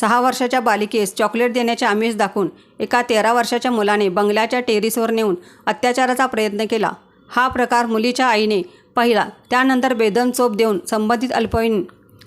सहा वर्षाच्या बालिकेस चॉकलेट देण्याचे आमिष दाखवून एका तेरा वर्षाच्या मुलाने बंगल्याच्या टेरिसवर नेऊन अत्याचाराचा प्रयत्न केला. हा प्रकार मुलीच्या आईने पाहिला. त्यानंतर बेदम चोप देऊन संबंधित अल्पवयीन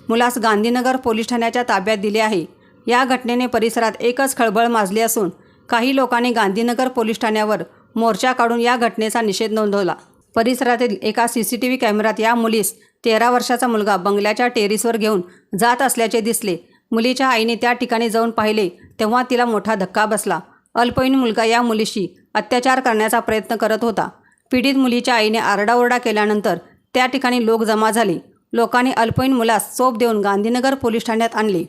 मुलास गांधीनगर पोलीस ठाण्याच्या ताब्यात दिले आहे. या घटनेने परिसरात एकच खळबळ माजली असून काही लोकांनी गांधीनगर पोलीस ठाण्यावर मोर्चा काढून या घटनेचा निषेध नोंदवला. परिसरातील एका सी सी टी व्ही कॅमेऱ्यात या मुलीस तेरा वर्षाचा मुलगा बंगल्याच्या टेरिसवर घेऊन जात असल्याचे दिसले. मुलीच्या आईने त्या ठिकाणी जाऊन पाहिले तेव्हा तिला मोठा धक्का बसला. अल्पवयीन मुलगा या मुलीशी अत्याचार करण्याचा प्रयत्न करत होता. पीडित मुलीच्या आईने आरडाओरडा केल्यानंतर त्या ठिकाणी लोक जमा झाले. लोकांनी अल्पवयीन मुलास चोप देऊन गांधीनगर पोलीस ठाण्यात आणले.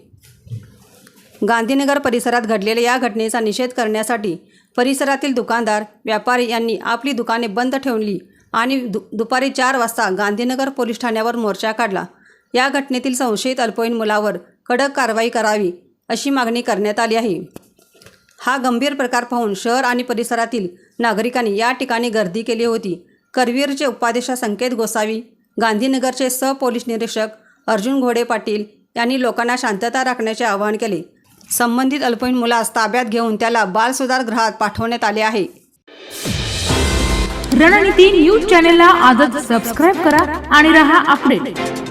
गांधीनगर परिसरात घडलेल्या या घटनेचा निषेध करण्यासाठी परिसरातील दुकानदार व्यापारी यांनी आपली दुकाने बंद ठेवली आणि दु दुपारी चार वाजता गांधीनगर पोलीस ठाण्यावर मोर्चा काढला. या घटनेतील संशयित अल्पवयीन मुलावर कडक कारवाई करावी अशी मागणी करण्यात आली आहे. हा गंभीर प्रकार पाहून शहर आणि परिसरातील नागरिकांनी या ठिकाणी गर्दी केली होती. करवीरचे उपाध्यक्ष संकेत गोसावी गांधीनगरचे सहपोलीस निरीक्षक अर्जुन घोडे पाटील यांनी लोकांना शांतता राखण्याचे आवाहन केले. संबंधित अल्पवयीन मुलास ताब्यात घेऊन त्याला बालसुधार गृहात पाठवण्यात आले आहे. रणनीती न्यूज चॅनेलला आजच सबस्क्राईब करा आणि रहा अपडेट